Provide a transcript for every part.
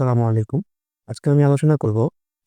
আসসালামু আলাইকুম। আজকে আমি আলোচনা করব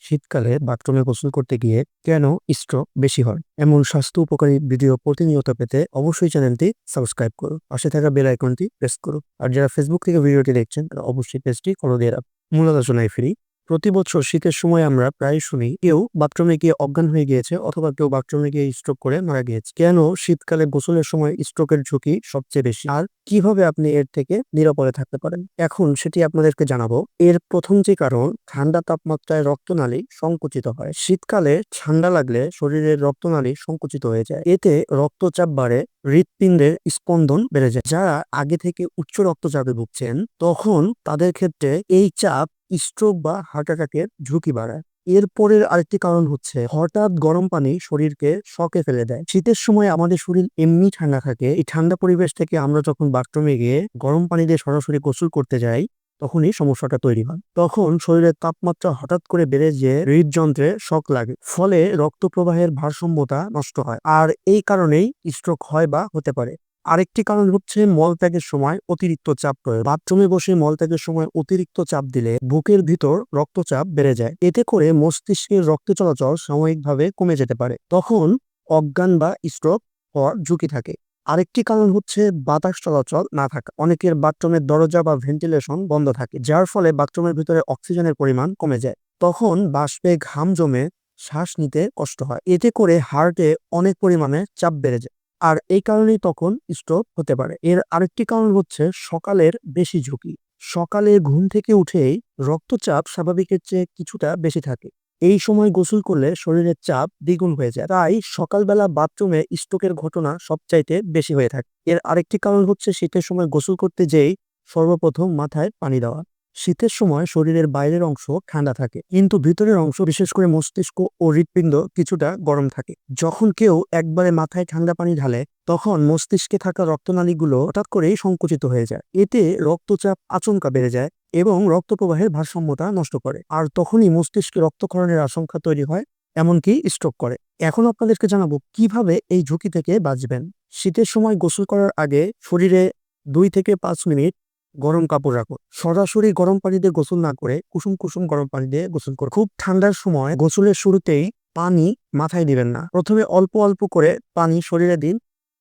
শীতকালে বাথরুমে গোসল করতে গিয়ে কেন স্ট্রোক বেশি হয়? এমন স্বাস্থ্য উপকারী ভিডিও প্রতিনিয়ত পেতে অবশ্যই চ্যানেলটি সাবস্ক্রাইব করুন পাশে থাকা বেল আইকনটি প্রেস করুন আর যারা ফেসবুক থেকে ভিডিওটি দেখছেন, তারা অবশ্যই পেজটি ফলো দিয়ে রাখুন মূল আলোচনায় ফিরি। প্রতি বছর শীতের সময় আমরা প্রায় শুনি, কেউ বাথরুমে গিয়ে অজ্ঞান হয়ে গিয়েছে অথবা কেউ বাথরুমে গিয়ে স্ট্রোক করে মারা গিয়েছে। কেন শীতকালে গোসলের সময় স্ট্রোকের ঝুঁকি সবচেয়ে বেশি? আর কীভাবে আপনি এর থেকে নিরাপদে থাকতে পারেন? এখন সেটি আপনাদেরকে জানাব। এর প্রথম যে কারণ, ঠান্ডা তাপমাত্রায় রক্তনালী সংকুচিত হয়। শীতকালে ঠান্ডা লাগলে শরীরের রক্তনালী সংকুচিত হয়ে যায়। এতে রক্তচাপ বাড়ে, হৃৎপিণ্ডের স্পন্দন বেড়ে যায়। যারা আগে থেকে উচ্চ রক্তচাপে ভুগছেন, তখন তাদের ক্ষেত্রে এই চাপ স্ট্রোক বা হার্ট অ্যাটাকের ঝুঁকি বাড়ায়। এরপরের আরেকটি কারণ হচ্ছে, হঠাৎ গরম পানি শরীরকে শকে ফেলে দেয়। শীতের সময় আমাদের শরীর এমনি ঠান্ডা থাকে। এই ঠান্ডা পরিবেশ থেকে আমরা যখন বাথরুমে গিয়ে গরম পানি দিয়ে সরাসরি গোসল করতে যাই, তখনই সমস্যাটা তৈরি হয়। তখন শরীরের তাপমাত্রা হঠাৎ করে বেড়ে যেয়ে হৃদযন্ত্রে শক লাগে। ফলে রক্ত প্রবাহের ভারসাম্যতা নষ্ট হয়। আর এই কারণেই স্ট্রোক হয় বা হতে পারে। আরেকটি কারণ হচ্ছে মলত্যাগের সময় অতিরিক্ত চাপ প্রয়োগ বাথরুমে বসে মলত্যাগের সময় অতিরিক্ত চাপ দিলে বুকের ভিতর রক্তচাপ বেড়ে যায়। এতে করে মস্তিষ্কের রক্ত চলাচল সাময়িকভাবে কমে যেতে পারে। তখন অজ্ঞান বা স্ট্রোক হওয়ার ঝুঁকি থাকে। আরেকটি কারণ হচ্ছে বাতাস চলাচল না থাকা। অনেকের বাথরুমের দরজা বা ভেন্টিলেশন বন্ধ থাকে, যার ফলে বাথরুমের ভিতরে অক্সিজেনের পরিমাণ কমে যায়। তখন বাষ্পে ঘাম জমে শ্বাস নিতে কষ্ট হয়। এতে করে হার্টে অনেক পরিমাণে চাপ বেড়ে যায়। আর এই কারণেই তখন স্ট্রোক হতে পারে। এর আরেকটি কারণ হচ্ছে সকালের বেশি ঝুঁকি। সকালে ঘুম থেকে উঠেই রক্তচাপ স্বাভাবিকের চেয়ে কিছুটা বেশি থাকে। এই সময় গোসল করলে শরীরের চাপ দ্বিগুণ হয়ে যায়। তাই সকালবেলা বাথরুমে স্ট্রোকের ঘটনা সবচাইতে বেশি হয়ে থাকে। এর আরেকটি কারণ হচ্ছে শীতের সময় গোসল করতে যেই সর্বপ্রথম মাথায় পানি দেওয়া। শীতের সময় শরীরের বাইরের অংশ ঠান্ডা থাকে, কিন্তু ভিতরের অংশ, বিশেষ করে মস্তিষ্ক ও হৃৎপিণ্ড, কিছুটা গরম থাকে। যখন কেউ একবারে মাথায় ঠান্ডা পানি ঢালে, তখন মস্তিষ্কে থাকা রক্তনালীগুলো হঠাৎ করেই সংকুচিত হয়ে যায়। এতে রক্তচাপ আচমকা বেড়ে যায় এবং রক্ত প্রবাহের ভারসাম্যতা নষ্ট করে। আর তখনই মস্তিষ্কে রক্তক্ষরণের আশঙ্কা তৈরি হয়, এমনকি স্ট্রোক করে। এখন আপনাদেরকে জানাব, কীভাবে এই ঝুঁকি থেকে বাঁচবেন? শীতের সময় গোসল করার আগে শরীরে দুই থেকে পাঁচ মিনিট গরম কাপড় রাখো। সরাসরি গরম পানি দিয়ে গোসল না করে কুসুম কুসুম গরম পানি দিয়ে গোসল করো। খুব ঠান্ডার সময় গোসলের শুরুতেই পানি মাথায় দিবেন না। প্রথমে অল্প অল্প করে পানি শরীরে দিন,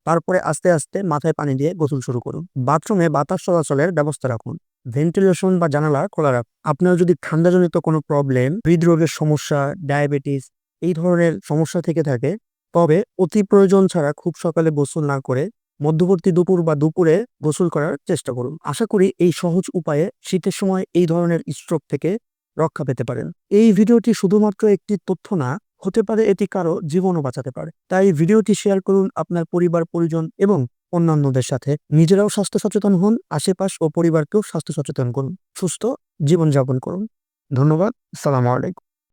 তারপরে আস্তে আস্তে মাথায় পানি দিয়ে গোসল শুরু করুন। বাথরুমে বাতাস চলাচলের ব্যবস্থা রাখুন। ভেন্টিলেশন বা জানালা খোলা রাখুন। আপনার যদি ঠান্ডাজনিত কোনো প্রবলেম, হৃদরোগের সমস্যা, ডায়াবেটিস এই ধরনের সমস্যা থেকে থাকে, তবে অতি প্রয়োজন ছাড়া খুব সকালে গোসল না করে মধ্যবর্তী দুপুর বা দুপুরে গোসল করার চেষ্টা করুন। আশা করি এই সহজ উপায়ে শীতের সময় এই ধরনের স্ট্রোক থেকে রক্ষা পেতে পারেন। এই ভিডিওটি শুধুমাত্র একটি তথ্য না, হতে পারে এটি কারও জীবনও বাঁচাতে পারে। তাই ভিডিওটি শেয়ার করুন আপনার পরিবার, পরিজন এবং অন্যান্যদের সাথে। নিজেরাও স্বাস্থ্য সচেতন হন, আশেপাশ ও পরিবারকেও স্বাস্থ্য সচেতন করুন। সুস্থ জীবনযাপন করুন। ধন্যবাদ। সালাম আলাইকুম।